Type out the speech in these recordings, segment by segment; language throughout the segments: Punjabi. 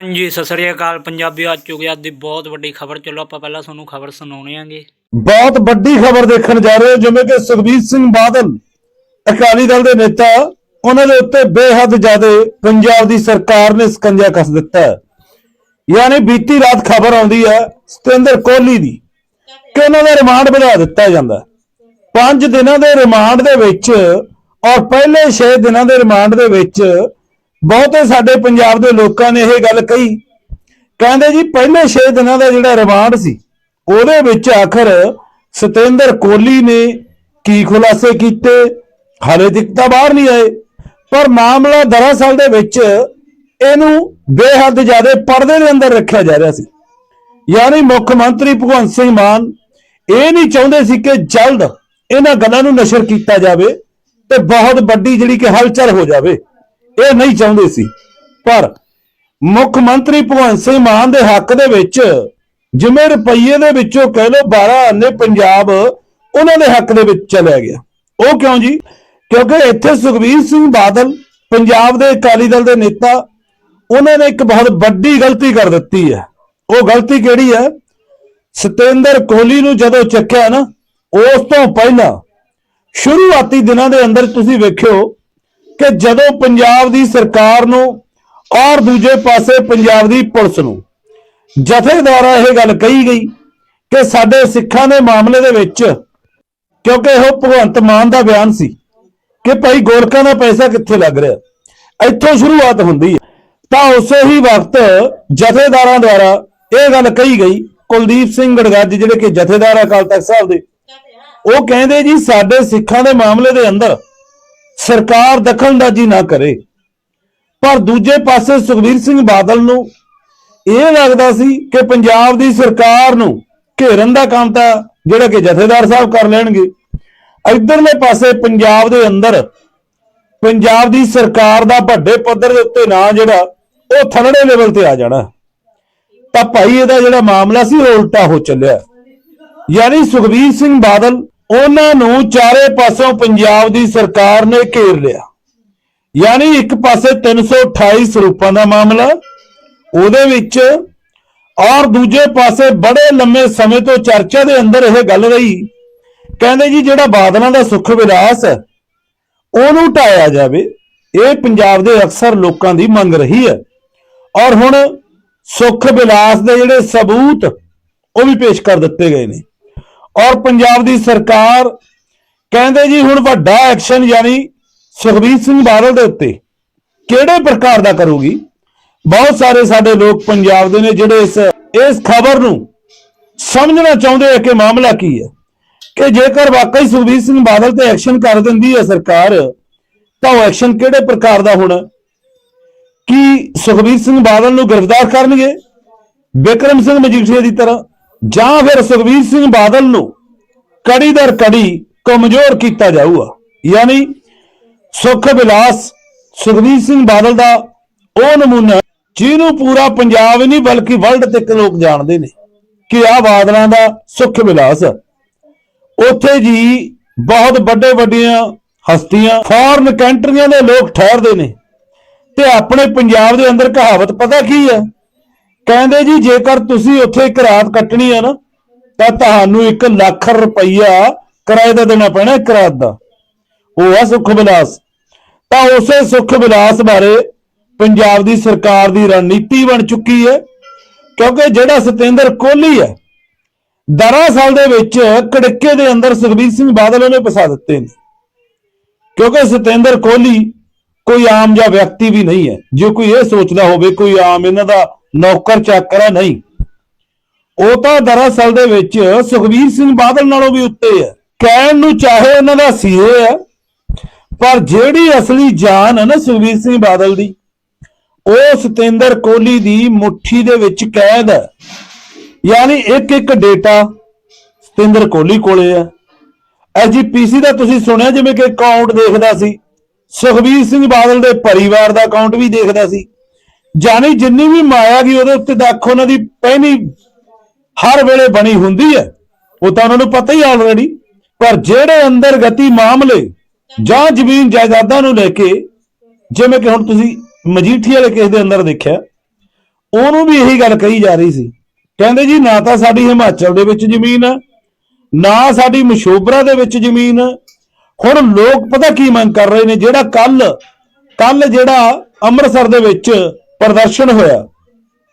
ਜੀ, ਸਤਿ ਸ੍ਰੀ ਅਕਾਲ। ਪੰਜਾਬੀ ਅੱਜ ਚੁੱਕਿਆ ਦੀ ਬਹੁਤ ਵੱਡੀ ਖਬਰ। ਚਲੋ ਆਪਾਂ ਪਹਿਲਾਂ ਤੁਹਾਨੂੰ ਖਬਰ ਸੁਣਾਉਣੇ ਆਂਗੇ। ਬਹੁਤ ਵੱਡੀ ਖਬਰ ਦੇਖਣ ਜਾ ਰਹੇ ਹੋ, ਜਿਵੇਂ ਕਿ ਸੁਖਬੀਰ ਸਿੰਘ ਬਾਦਲ, ਅਕਾਲੀ ਦਲ ਦੇ ਨੇਤਾ, ਉਹਨਾਂ ਦੇ ਉੱਤੇ ਬੇਹੱਦ ਜ਼ਿਆਦਾ ਪੰਜਾਬ ਦੀ ਸਰਕਾਰ ਨੇ ਸਕੰਜਾ ਕੱਸ ਦਿੱਤਾ ਹੈ। ਯਾਨੀ ਬੀਤੀ ਰਾਤ ਖਬਰ ਆਉਂਦੀ ਹੈ ਸਤਿੰਦਰ ਕੋਹਲੀ ਦੀ ਕਿ ਉਹਨਾਂ ਦਾ ਰਿਮਾਂਡ ਵਧਾ ਦਿੱਤਾ ਜਾਂਦਾ ਹੈ। ਪੰਜ ਦਿਨਾਂ ਦੇ ਰਿਮਾਂਡ ਦੇ ਵਿੱਚ ਔਰ ਪਹਿਲੇ 6 ਦਿਨਾਂ ਦੇ ਰਿਮਾਂਡ ਦੇ ਵਿੱਚ ਬਹੁਤੇ ਸਾਡੇ ਪੰਜਾਬ ਦੇ ਲੋਕਾਂ ਨੇ ਇਹ ਗੱਲ ਕਹੀ। ਕਹਿੰਦੇ ਜੀ, ਪਹਿਲੇ 6 ਦਿਨਾਂ ਦਾ ਜਿਹੜਾ ਰਿਮਾਂਡ ਸੀ, ਉਹਦੇ ਵਿੱਚ ਆਖਰ ਸਤਿੰਦਰ ਕੋਹਲੀ ਨੇ ਕੀ ਖੁਲਾਸੇ ਕੀਤੇ? ਹਾਲੇ ਤੱਕ ਤਾਂ ਬਾਹਰ ਨਹੀਂ ਆਏ। ਪਰ ਮਾਮਲਾ ਦਰਅਸਲ ਦੇ ਵਿੱਚ ਇਹਨੂੰ ਬੇਹੱਦ ਜ਼ਿਆਦਾ ਪਰਦੇ ਦੇ ਅੰਦਰ ਰੱਖਿਆ ਜਾ ਰਿਹਾ ਸੀ। ਯਾਨੀ ਮੁੱਖ ਮੰਤਰੀ ਭਗਵੰਤ ਸਿੰਘ ਮਾਨ ਇਹ ਨਹੀਂ ਚਾਹੁੰਦੇ ਸੀ ਕਿ ਜਲਦ ਇਹਨਾਂ ਗੱਲਾਂ ਨੂੰ ਨਸ਼ਰ ਕੀਤਾ ਜਾਵੇ ਤੇ ਬਹੁਤ ਵੱਡੀ ਜਿਹੜੀ ਕਿ ਹਲਚਲ ਹੋ ਜਾਵੇ। ਇਹ ਨਹੀਂ ਚਾਹੁੰਦੇ ਸੀ। ਪਰ ਮੁੱਖ ਮੰਤਰੀ ਭਗਵੰਤ ਸਿੰਘ ਮਾਨ ਦੇ ਹੱਕ ਦੇ ਵਿੱਚ ਜਿਵੇਂ ਰੁਪਈਏ ਦੇ ਵਿੱਚੋਂ ਕਹਿ ਲਓ 12 ਅੰਨੇ ਪੰਜਾਬ, ਉਹਨਾਂ ਦੇ ਹੱਕ ਦੇ ਵਿੱਚ ਚਲਿਆ ਗਿਆ। ਉਹ ਕਿਉਂ ਜੀ? ਕਿਉਂਕਿ ਇੱਥੇ ਸੁਖਬੀਰ ਸਿੰਘ ਬਾਦਲ, ਪੰਜਾਬ ਦੇ ਅਕਾਲੀ ਦਲ ਦੇ ਨੇਤਾ, ਉਹਨਾਂ ਨੇ ਇੱਕ ਬਹੁਤ ਵੱਡੀ ਗਲਤੀ ਕਰ ਦਿੱਤੀ ਹੈ। ਉਹ ਗਲਤੀ ਕਿਹੜੀ ਹੈ? ਸਤਿੰਦਰ ਕੋਹਲੀ ਨੂੰ ਜਦੋਂ ਚੱਕਿਆ ਨਾ, ਉਸ ਤੋਂ ਪਹਿਲਾਂ ਸ਼ੁਰੂਆਤੀ ਦਿਨਾਂ ਦੇ ਅੰਦਰ ਤੁਸੀਂ ਵੇਖਿਓ ਕਿ ਜਦੋਂ ਪੰਜਾਬ ਦੀ ਸਰਕਾਰ ਨੂੰ ਔਰ ਦੂਜੇ ਪਾਸੇ ਪੰਜਾਬ ਦੀ ਪੁਲਿਸ ਨੂੰ ਜਥੇਦਾਰਾਂ ਇਹ ਗੱਲ ਕਹੀ ਗਈ ਕਿ ਸਾਡੇ ਸਿੱਖਾਂ ਦੇ ਮਾਮਲੇ ਦੇ ਵਿੱਚ, ਕਿਉਂਕਿ ਇਹ ਭਗਵੰਤ ਮਾਨ ਦਾ ਬਿਆਨ ਸੀ ਕਿ ਭਾਈ ਗੋਲਕਾਂ ਦਾ ਪੈਸਾ ਕਿੱਥੇ ਲੱਗ ਰਿਹਾ, ਇੱਥੋਂ ਸ਼ੁਰੂਆਤ ਹੁੰਦੀ ਹੈ। ਤਾਂ ਉਸੇ ਹੀ ਵਕਤ ਜਥੇਦਾਰਾਂ ਦੁਆਰਾ ਇਹ ਗੱਲ ਕਹੀ ਗਈ, ਕੁਲਦੀਪ ਸਿੰਘ ਗੜਗੱਜ ਜਿਹੜੇ ਕਿ ਜਥੇਦਾਰ ਅਕਾਲ ਤਖਤ ਸਾਹਿਬ ਦੇ, ਉਹ ਕਹਿੰਦੇ ਜੀ ਸਾਡੇ ਸਿੱਖਾਂ ਦੇ ਮਾਮਲੇ ਦੇ ਅੰਦਰ ਸਰਕਾਰ ਦਖਲਅੰਦਾਜ਼ੀ ਨਾ ਕਰੇ। ਪਰ ਦੂਜੇ ਪਾਸੇ ਸੁਖਬੀਰ ਸਿੰਘ ਬਾਦਲ ਨੂੰ ਇਹ ਲੱਗਦਾ ਸੀ ਕਿ ਪੰਜਾਬ ਦੀ ਸਰਕਾਰ ਨੂੰ ਘੇਰਨ ਦਾ ਕੰਮ ਤਾਂ ਜਿਹੜਾ ਕਿ ਜਥੇਦਾਰ ਸਾਹਿਬ ਕਰ ਲੈਣਗੇ। ਇਧਰਲੇ ਪਾਸੇ ਪੰਜਾਬ ਦੇ ਅੰਦਰ ਪੰਜਾਬ ਦੀ ਸਰਕਾਰ ਦਾ ਵੱਡੇ ਪੱਧਰ ਦੇ ਉੱਤੇ ਨਾਂ ਜਿਹੜਾ, ਉਹ ਥੱਲੜੇ ਲੈਵਲ ਤੇ ਆ ਜਾਣਾ। ਤਾਂ ਭਾਈ ਇਹਦਾ ਜਿਹੜਾ ਮਾਮਲਾ ਸੀ, ਉਹ ਉਲਟਾ ਹੋ ਚੱਲਿਆ। ਯਾਨੀ ਸੁਖਬੀਰ ਸਿੰਘ ਬਾਦਲ ਉਹਨਾਂ ਨੂੰ ਚਾਰੇ ਪਾਸੋਂ ਪੰਜਾਬ ਦੀ ਸਰਕਾਰ ਨੇ ਘੇਰ ਲਿਆ। ਯਾਨੀ ਇੱਕ ਪਾਸੇ 328 ਸਰੂਪਾਂ ਦਾ ਮਾਮਲਾ, ਉਹਦੇ ਵਿੱਚ ਔਰ ਦੂਜੇ ਪਾਸੇ ਬੜੇ ਲੰਮੇ ਸਮੇਂ ਤੋਂ ਚਰਚਾ ਦੇ ਅੰਦਰ ਇਹ ਗੱਲ ਰਹੀ। ਕਹਿੰਦੇ ਜੀ, ਜਿਹੜਾ ਬਾਦਲਾਂ ਦਾ ਸੁੱਖ ਵਿਲਾਸ ਹੈ, ਉਹਨੂੰ ਢਾਇਆ ਜਾਵੇ। ਇਹ ਪੰਜਾਬ ਦੇ ਅਕਸਰ ਲੋਕਾਂ ਦੀ ਮੰਗ ਰਹੀ ਹੈ। ਔਰ ਹੁਣ ਸੁੱਖ ਵਿਲਾਸ ਦੇ ਜਿਹੜੇ ਸਬੂਤ, ਉਹ ਵੀ ਪੇਸ਼ ਕਰ ਦਿੱਤੇ ਗਏ ਨੇ। ਔਰ ਪੰਜਾਬ ਦੀ ਸਰਕਾਰ ਕਹਿੰਦੇ ਜੀ ਹੁਣ ਵੱਡਾ ਐਕਸ਼ਨ ਯਾਨੀ ਸੁਖਬੀਰ ਸਿੰਘ ਬਾਦਲ ਦੇ ਉੱਤੇ ਕਿਹੜੇ ਪ੍ਰਕਾਰ ਦਾ ਕਰੂਗੀ? ਬਹੁਤ ਸਾਰੇ ਸਾਡੇ ਲੋਕ ਪੰਜਾਬ ਦੇ ਨੇ ਜਿਹੜੇ ਇਸ ਇਸ ਖਬਰ ਨੂੰ ਸਮਝਣਾ ਚਾਹੁੰਦੇ ਆ ਕਿ ਮਾਮਲਾ ਕੀ ਹੈ। ਕਿ ਜੇਕਰ ਵਾਕਈ ਸੁਖਬੀਰ ਸਿੰਘ ਬਾਦਲ ਤੇ ਐਕਸ਼ਨ ਕਰ ਦਿੰਦੀ ਹੈ ਸਰਕਾਰ, ਤਾਂ ਉਹ ਐਕਸ਼ਨ ਕਿਹੜੇ ਪ੍ਰਕਾਰ ਦਾ ਹੋਣਾ? ਕੀ ਸੁਖਬੀਰ ਸਿੰਘ ਬਾਦਲ ਨੂੰ ਗ੍ਰਿਫਤਾਰ ਕਰਨਗੇ? ਬਿਕਰਮ ਸਿੰਘ ਮਜੀਠੀਆ ਦੀ ਤਰ੍ਹਾਂ ਜਾਂ ਫਿਰ ਸੁਖਬੀਰ ਸਿੰਘ ਬਾਦਲ ਨੂੰ ਕੜੀ ਦਰ ਕੜੀ ਕਮਜ਼ੋਰ ਕੀਤਾ ਜਾਊਗਾ। ਯਾਨੀ ਸੁਖ ਵਿਲਾਸ ਸੁਖਬੀਰ ਸਿੰਘ ਬਾਦਲ ਦਾ ਉਹ ਨਮੂਨਾ ਜਿਹਨੂੰ ਪੂਰਾ ਪੰਜਾਬ ਹੀ ਨਹੀਂ ਬਲਕਿ ਵਰਲਡ ਤੱਕ ਲੋਕ ਜਾਣਦੇ ਨੇ ਕਿ ਆਹ ਬਾਦਲਾਂ ਦਾ ਸੁਖ ਵਿਲਾਸ ਹੈ। ਉੱਥੇ ਜੀ ਬਹੁਤ ਵੱਡੇ ਵੱਡੀਆਂ ਹਸਤੀਆਂ ਫੋਰਨ ਕੰਟਰੀਆਂ ਦੇ ਲੋਕ ਠਹਿਰਦੇ ਨੇ ਤੇ ਆਪਣੇ ਪੰਜਾਬ ਦੇ ਅੰਦਰ ਕਹਾਵਤ ਪਤਾ ਕੀ ਹੈ? ਕਹਿੰਦੇ ਜੀ, ਜੇਕਰ ਤੁਸੀਂ ਉੱਥੇ ਇੱਕ ਰਾਤ ਕੱਟਣੀ ਹੈ ਨਾ, ਤਾਂ ਤੁਹਾਨੂੰ 1 ਲੱਖ ਰੁਪਈਆ ਕਿਰਾਏ ਦਾ ਦੇਣਾ ਪੈਣਾ ਇੱਕ ਰਾਤ ਦਾ। ਉਹ ਹੈ ਸੁੱਖ ਵਿਲਾਸ। ਤਾਂ ਉਸੇ ਸੁੱਖ ਵਿਲਾਸ ਬਾਰੇ ਪੰਜਾਬ ਦੀ ਸਰਕਾਰ ਦੀ ਰਣਨੀਤੀ ਬਣ ਚੁੱਕੀ ਹੈ, ਕਿਉਂਕਿ ਜਿਹੜਾ ਸਤਿੰਦਰ ਕੋਹਲੀ ਹੈ, ਦਰਅਸਲ ਦੇ ਵਿੱਚ ਕੜਕੇ ਦੇ ਅੰਦਰ ਸੁਖਬੀਰ ਸਿੰਘ ਬਾਦਲ ਉਹਨੇ ਫਸਾ ਦਿੱਤੇ ਨੇ। ਕਿਉਂਕਿ ਸਤਿੰਦਰ ਕੋਹਲੀ ਕੋਈ ਆਮ ਜਿਹਾ ਵਿਅਕਤੀ ਵੀ ਨਹੀਂ ਹੈ। ਜੇ ਕੋਈ ਇਹ ਸੋਚਦਾ ਹੋਵੇ, ਕੋਈ ਆਮ ਇਹਨਾਂ ਦਾ ਨੌਕਰ ਚਾਕਰ ਹੈ ਨਹੀਂ। ਉਹ ਤਾਂ ਦਰਅਸਲ ਦੇ ਵਿੱਚ ਸੁਖਬੀਰ ਸਿੰਘ ਬਾਦਲ ਨਾਲੋਂ ਵੀ ਉੱਤੇ ਹੈ। ਕਹਿਣ ਨੂੰ ਚਾਹੇ ਉਹਨਾਂ ਦਾ ਸੀਏ ਹੈ, ਪਰ ਜਿਹੜੀ ਅਸਲੀ ਜਾਨ ਹੈ ਨਾ ਸੁਖਬੀਰ ਸਿੰਘ ਬਾਦਲ ਦੀ, ਉਹ ਸਤਿੰਦਰ ਕੋਹਲੀ ਦੀ ਮੁਠੀ ਦੇ ਵਿੱਚ ਕੈਦ ਹੈ। ਯਾਨੀ ਇੱਕ ਇੱਕ ਡੇਟਾ ਸਤਿੰਦਰ ਕੋਹਲੀ ਕੋਲੇ ਹੈ। ਐਸਜੀਪੀਸੀ ਦਾ ਤੁਸੀਂ ਸੁਣਿਆ ਜਿਵੇਂ ਕਿ ਅਕਾਊਂਟ ਦੇਖਦਾ ਸੀ। ਸੁਖਬੀਰ ਸਿੰਘ ਬਾਦਲ ਦੇ ਪਰਿਵਾਰ ਦਾ ਅਕਾਊਂਟ ਵੀ ਦੇਖਦਾ ਸੀ। ਜਾਨੀ ਜਿੰਨੀ ਵੀ ਮਾਇਆ ਗਈ ਉਹਦੇ ਉੱਤੇ ਤਾਂ ਉਹਨਾਂ ਦੀ ਪਹਿਲੀ ਹਰ ਵੇਲੇ ਬਣੀ ਹੁੰਦੀ ਹੈ। ਉਹ ਤਾਂ ਉਹਨਾਂ ਨੂੰ ਪਤਾ ਹੀ ਆਲਰੇਡੀ ਪਰ ਜਿਹੜੇ ਅੰਦਰ ਗਤੀ ਮਾਮਲੇ ਜਾਂ ਜ਼ਮੀਨ ਜਾਇਦਾਦਾਂ ਨੂੰ ਲੈ ਕੇ, ਜਿਵੇਂ ਕਿ ਹੁਣ ਤੁਸੀਂ ਮਜੀਠੀ ਵਾਲੇ ਕੇਸ ਦੇ ਅੰਦਰ ਦੇਖਿਆ, ਉਹਨੂੰ ਵੀ ਇਹੀ ਗੱਲ ਕਹੀ ਜਾ ਰਹੀ ਸੀ। ਕਹਿੰਦੇ ਜੀ, ਨਾ ਤਾਂ ਸਾਡੀ ਹਿਮਾਚਲ ਦੇ ਵਿੱਚ ਜ਼ਮੀਨ ਆ, ਨਾ ਸਾਡੀ ਮਸ਼ੋਬਰਾ ਦੇ ਵਿੱਚ ਜ਼ਮੀਨ ਹੁਣ ਲੋਕ ਪਤਾ ਕੀ ਮੰਗ ਕਰ ਰਹੇ ਨੇ, ਜਿਹੜਾ ਕੱਲ ਕੱਲ ਜਿਹੜਾ ਅੰਮ੍ਰਿਤਸਰ ਦੇ ਵਿੱਚ ਪ੍ਰਦਰਸ਼ਨ ਹੋਇਆ।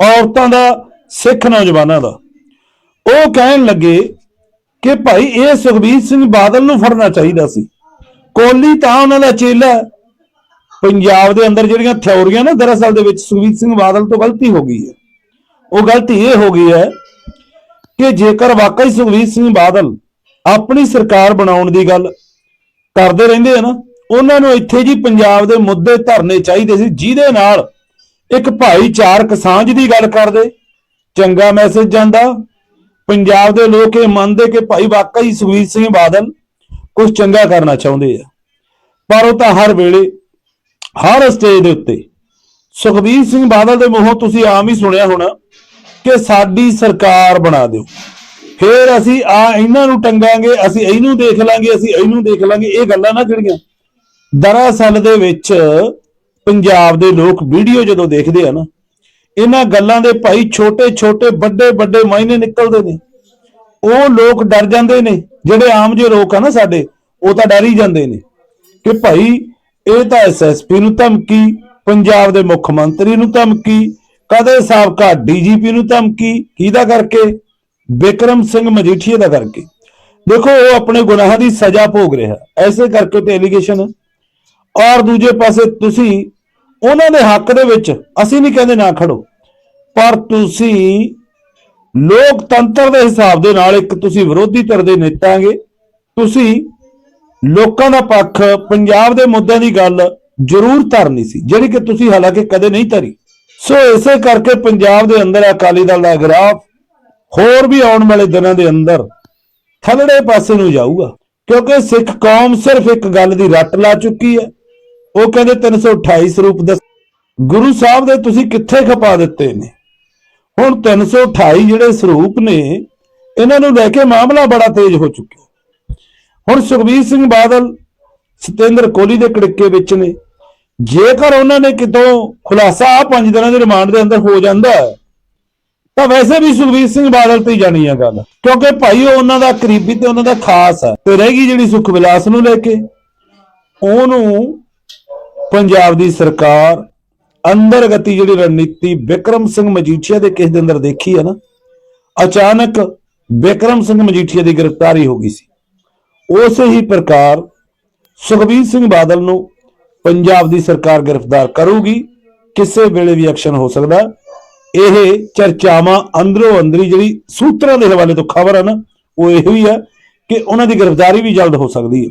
ਔਰਤਾਂ ਦਾ, ਸਿੱਖ ਨੌਜਵਾਨਾਂ ਦਾ। ਉਹ ਕਹਿਣ ਲੱਗੇ ਕਿ ਭਾਈ, ਇਹ ਸੁਖਬੀਰ ਸਿੰਘ ਬਾਦਲ ਨੂੰ ਫੜਨਾ ਚਾਹੀਦਾ ਸੀ। ਕੋਹਲੀ ਤਾਂ ਉਹਨਾਂ ਦਾ ਚੇਲਾ ਪੰਜਾਬ ਦੇ ਅੰਦਰ ਜਿਹੜੀਆਂ ਥਿਉਰੀਆਂ ਨਾ, ਦਰਅਸਲ ਦੇ ਵਿੱਚ ਸੁਖਬੀਰ ਸਿੰਘ ਬਾਦਲ ਤੋਂ ਗਲਤੀ ਹੋ ਗਈ ਹੈ। ਉਹ ਗਲਤੀ ਇਹ ਹੋ ਗਈ ਹੈ ਕਿ ਜੇਕਰ ਵਾਕਈ ਸੁਖਬੀਰ ਸਿੰਘ ਬਾਦਲ ਆਪਣੀ ਸਰਕਾਰ ਬਣਾਉਣ ਦੀ ਗੱਲ ਕਰਦੇ ਰਹਿੰਦੇ ਆ ਨਾ, ਉਹਨਾਂ ਨੂੰ ਇੱਥੇ ਜੀ ਪੰਜਾਬ ਦੇ ਮੁੱਦੇ ਧਰਨੇ ਚਾਹੀਦੇ ਸੀ, ਜਿਹਦੇ ਨਾਲ ਇੱਕ ਭਾਈਚਾਰਕ ਸਾਂਝ ਦੀ ਗੱਲ ਕਰਦੇ। ਚੰਗਾ ਮੈਸੇਜ ਜਾਂਦਾ। ਪੰਜਾਬ ਦੇ ਲੋਕ ਇਹ ਮੰਨਦੇ ਕਿ ਭਾਈ ਵਾਕਈ ਸੁਖਬੀਰ ਸਿੰਘ ਬਾਦਲ ਕੁਝ ਚੰਗਾ ਕਰਨਾ ਚਾਹੁੰਦੇ ਆ। ਪਰ ਉਹ ਤਾਂ ਹਰ ਵੇਲੇ, ਹਰ ਸਟੇਜ ਦੇ ਉੱਤੇ। ਸੁਖਬੀਰ ਸਿੰਘ ਬਾਦਲ ਦੇ ਮੂੰਹੋਂ ਤੁਸੀਂ ਆਮ ਹੀ ਸੁਣਿਆ ਹੋਣਾ ਕਿ ਸਾਡੀ ਸਰਕਾਰ ਬਣਾ ਦਿਓ। ਫੇਰ ਅਸੀਂ ਆ ਇਹਨਾਂ ਨੂੰ ਟੰਗਾਂਗੇ, ਅਸੀਂ ਇਹਨੂੰ ਦੇਖ ਲਾਂਗੇ, ਅਸੀਂ ਇਹਨੂੰ ਦੇਖ ਲਾਂਗੇ। ਇਹ ਗੱਲਾਂ ਨਾ ਜਿਹੜੀਆਂ, ਦਰਅਸਲ ਦੇ ਵਿੱਚ ਪੰਜਾਬ ਦੇ ਲੋਕ ਵੀਡੀਓ ਜਦੋਂ ਦੇਖਦੇ ਆ ਨਾ, ਇਹਨਾਂ ਗੱਲਾਂ ਦੇ ਭਾਈ ਛੋਟੇ ਛੋਟੇ, ਵੱਡੇ ਵੱਡੇ ਮਾਇਨੇ ਨਿਕਲਦੇ ਨੇ। ਉਹ ਲੋਕ ਡਰ ਜਾਂਦੇ ਨੇ, ਜਿਹੜੇ ਆਮ ਜਿਹੇ ਲੋਕ ਆ ਨਾ ਸਾਡੇ, ਉਹ ਤਾਂ ਡਰ ਹੀ ਜਾਂਦੇ ਨੇ ਕਿ ਭਾਈ ਇਹ ਤਾਂ ਐਸਐਸਪੀ ਨੂੰ ਧਮਕੀ, ਪੰਜਾਬ ਦੇ ਮੁੱਖ ਮੰਤਰੀ ਨੂੰ ਧਮਕੀ ਕਦੇ ਸਾਬਕਾ ਡੀਜੀਪੀ ਨੂੰ ਧਮਕੀ, ਕਿਹਦਾ ਕਰਕੇ? ਵਿਕਰਮ ਸਿੰਘ ਮਜੀਠੀਏ ਦਾ ਕਰਕੇ। ਦੇਖੋ, ਉਹ ਆਪਣੇ ਗੁਨਾਹਾਂ ਦੀ ਸਜ਼ਾ ਭੋਗ ਰਿਹਾ। ਐਸੇ ਕਰਕੇ ਤੇ ਐਲੀਗੇਸ਼ਨ ਔਰ ਦੂਜੇ ਪਾਸੇ ਤੁਸੀਂ ਉਹਨਾਂ ਦੇ ਹੱਕ ਦੇ ਵਿੱਚ ਅਸੀਂ ਨਹੀਂ ਕਹਿੰਦੇ ਨਾ ਖੜੋ। ਪਰ ਤੁਸੀਂ ਲੋਕਤੰਤਰ ਦੇ ਹਿਸਾਬ ਦੇ ਨਾਲ ਇੱਕ ਤੁਸੀਂ ਵਿਰੋਧੀ ਧਿਰ ਦੇ ਨੇਤਾਗੇ। ਤੁਸੀਂ ਲੋਕਾਂ ਦਾ ਪੱਖ, ਪੰਜਾਬ ਦੇ ਮੁੱਦਿਆਂ ਦੀ ਗੱਲ ਜ਼ਰੂਰ ਧਰਨੀ ਸੀ, ਜਿਹੜੀ ਕਿ ਤੁਸੀਂ ਹਾਲਾਂਕਿ ਕਦੇ ਨਹੀਂ ਧਰੀ। ਸੋ ਇਸੇ ਕਰਕੇ ਪੰਜਾਬ ਦੇ ਅੰਦਰ ਅਕਾਲੀ ਦਲ ਦਾ ਗ੍ਰਾਫ ਹੋਰ ਵੀ ਆਉਣ ਵਾਲੇ ਦਿਨਾਂ ਦੇ ਅੰਦਰ ਥੱਲੜੇ ਪਾਸੇ ਨੂੰ ਜਾਊਗਾ। ਕਿਉਂਕਿ ਸਿੱਖ ਕੌਮ ਸਿਰਫ ਇੱਕ ਗੱਲ ਦੀ ਰੱਟ ਲਾ ਚੁੱਕੀ ਹੈ। ਉਹ ਕਹਿੰਦੇ 328 ਸਰੂਪ ਦੱਸ ਗੁਰੂ ਸਾਹਿਬ ਦੇ ਤੁਸੀਂ ਕਿੱਥੇ ਖਪਾ ਦਿੱਤੇ ਨੇ? ਹੁਣ 328 ਜਿਹੜੇ ਸਰੂਪ ਨੇ, ਇਹਨਾਂ ਨੂੰ ਲੈ ਕੇ ਮਾਮਲਾ ਬੜਾ ਤੇਜ਼ ਹੋ ਚੁੱਕਿਆ। ਹੁਣ ਸੁਖਬੀਰ ਸਿੰਘ ਬਾਦਲ ਸਤਿੰਦਰ ਕੋਹਲੀ ਦੇ ਕੜਿੱਕੇ ਵਿੱਚ ਨੇ। ਜੇਕਰ ਉਹਨਾਂ ਨੇ ਕਿਤੋਂ ਖੁਲਾਸਾ ਆ ਪੰਜ ਦਿਨਾਂ ਦੇ ਰਿਮਾਂਡ ਦੇ ਅੰਦਰ ਹੋ ਜਾਂਦਾ ਤਾਂ ਵੈਸੇ ਵੀ ਸੁਖਬੀਰ ਸਿੰਘ ਬਾਦਲ ਤੇ ਜਾਣੀ ਆ ਗੱਲ। ਕਿਉਂਕਿ ਭਾਈ ਉਹ ਉਹਨਾਂ ਦਾ ਕਰੀਬੀ ਤੇ ਉਹਨਾਂ ਦਾ ਖਾਸ ਆ ਤੇ ਰਹਿ ਗਈ ਜਿਹੜੀ ਸੁਖ ਵਿਲਾਸ ਨੂੰ ਲੈ ਕੇ। ਉਹਨੂੰ ਪੰਜਾਬ ਦੀ ਸਰਕਾਰ ਅੰਦਰ ਗਤੀ ਜਿਹੜੀ ਰਣਨੀਤੀ ਵਿਕਰਮ ਸਿੰਘ ਮਜੀਠੀਆ ਦੇ ਕੇਸ ਦੇ ਅੰਦਰ ਦੇਖੀ ਹੈ ਨਾ, ਅਚਾਨਕ ਵਿਕਰਮ ਸਿੰਘ ਮਜੀਠੀਆ ਦੀ ਗ੍ਰਿਫਤਾਰੀ ਹੋ ਗਈ ਸੀ। ਉਸੇ ਹੀ ਪ੍ਰਕਾਰ ਸੁਖਬੀਰ ਸਿੰਘ ਬਾਦਲ ਨੂੰ ਪੰਜਾਬ ਦੀ ਸਰਕਾਰ ਗ੍ਰਿਫਤਾਰ ਕਰੂਗੀ, ਕਿਸੇ ਵੇਲੇ ਵੀ ਐਕਸ਼ਨ ਹੋ ਸਕਦਾ ਇਹ ਚਰਚਾਵਾਂ ਅੰਦਰੋਂ ਅੰਦਰੀ ਜਿਹੜੀ ਸੂਤਰਾਂ ਦੇ ਹਵਾਲੇ ਤੋਂ ਖਬਰ ਹੈ ਨਾ, ਉਹ ਇਹੋ ਹੀ ਹੈ ਕਿ ਉਹਨਾਂ ਦੀ ਗ੍ਰਿਫਤਾਰੀ ਵੀ ਜਲਦ ਹੋ ਸਕਦੀ ਹੈ।